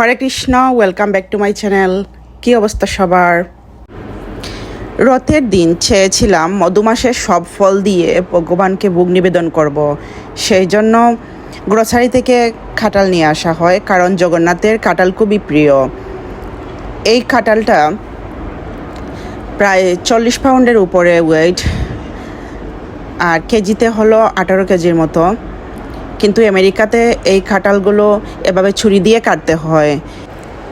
Hare Krishna welcome back to my channel কী অবস্থা সবার? রথের দিন চেয়েছিলাম মধুমাসের সব ফল দিয়ে ভগবানকে ভোগ নিবেদন করব। সেই জন্য গ্রসারি থেকে খাটাল নিয়ে আসা হয়, কারণ জগন্নাথের কাঁঠাল খুবই প্রিয়। এই কাঁঠালটা প্রায় চল্লিশ পাউন্ডের উপরে ওয়েট আর কেজিতে হলো আঠারো কেজির মতো। কিন্তু আমেরিকাতে এই কাঁঠালগুলো এভাবে ছুরি দিয়ে কাটতে হয়।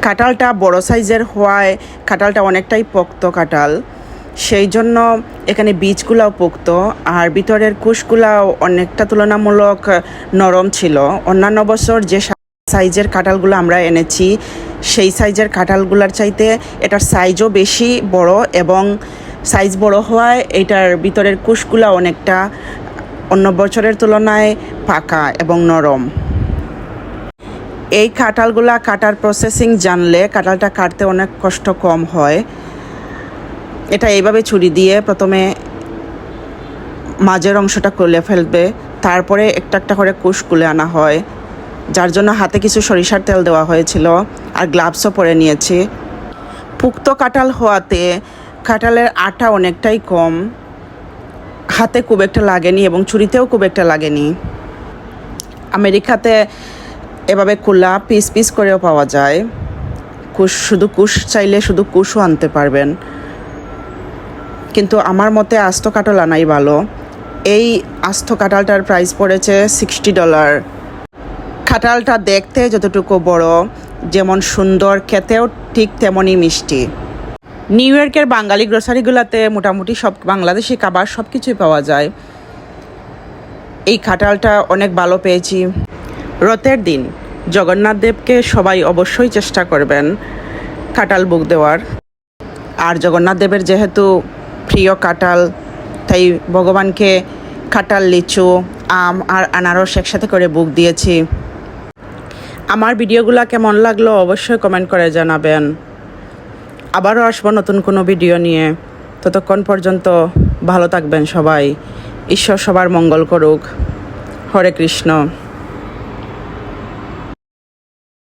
কাঁঠালটা বড় সাইজের হওয়ায় কাঁঠালটা অনেকটাই পোক্ত কাঁঠাল। সেই জন্য এখানে বীজগুলাও পোক্ত, আর ভিতরের কুশগুলাও অনেকটা তুলনামূলক নরম ছিল। অন্যান্য বছর যে সাইজের কাঁঠালগুলো আমরা এনেছি, সেই সাইজের কাঁঠালগুলোর চাইতে এটার সাইজও বেশি বড় এবং সাইজ বড় হওয়ায় এটার ভিতরের কুশগুলা অনেকটা অন্য বছরের তুলনায় পাকা এবং নরম। এই কাঁঠালগুলা কাটার প্রসেসিং জানলে কাঁঠালটা কাটতে অনেক কষ্ট কম হয়। এটা এইভাবে ছুরি দিয়ে প্রথমে মাঝের অংশটা খুলে ফেলবে, তারপরে একটা একটা করে কুশ খুলে আনা হয়, যার জন্য হাতে কিছু সরিষার তেল দেওয়া হয়েছিল আর গ্লাভসও পরে নিয়েছি। পুক্ত কাঁঠাল হওয়াতে কাঁঠালের আটা অনেকটাই কম হাতে খুব একটা লাগেনি এবং ছুরিতেও খুব একটা লাগেনি। আমেরিকাতে এভাবে কুলা পিস পিস করেও পাওয়া যায়। কুশ, শুধু কুশ চাইলে শুধু কুশও আনতে পারবেন। কিন্তু আমার মতে আস্ত কাঁঠাল আনাই ভালো। এই আস্ত কাঁঠালটার প্রাইস পড়েছে সিক্সটি ডলার কাঁঠালটা দেখতে যতটুকু বড়, যেমন সুন্দর, খেতেও ঠিক তেমনই মিষ্টি। নিউ ইয়র্কের বাঙালি গ্রোসারিগুলোতে মোটামুটি সব বাংলাদেশি খাবার সব কিছুই পাওয়া যায়। এই খাটালটা অনেক ভালো পেয়েছি। রথের দিন, জগন্নাথ দেবকে সবাই অবশ্যই চেষ্টা করবেন কাটাল বুক দেওয়ার। আর জগন্নাথ দেবের যেহেতু প্রিয় কাটাল তাই ভগবানকে কাটাল লিচু, আম আর আনারস একসাথে করে বুক দিয়েছি। আমার ভিডিওগুলো কেমন লাগল অবশ্যই কমেন্ট করে জানাবেন। আবারও আসব নতুন কোনো ভিডিও নিয়ে। ততক্ষণ পর্যন্ত ভালো থাকবেন সবাই। ঈশ্বর সবার মঙ্গল করুক। হরে কৃষ্ণ।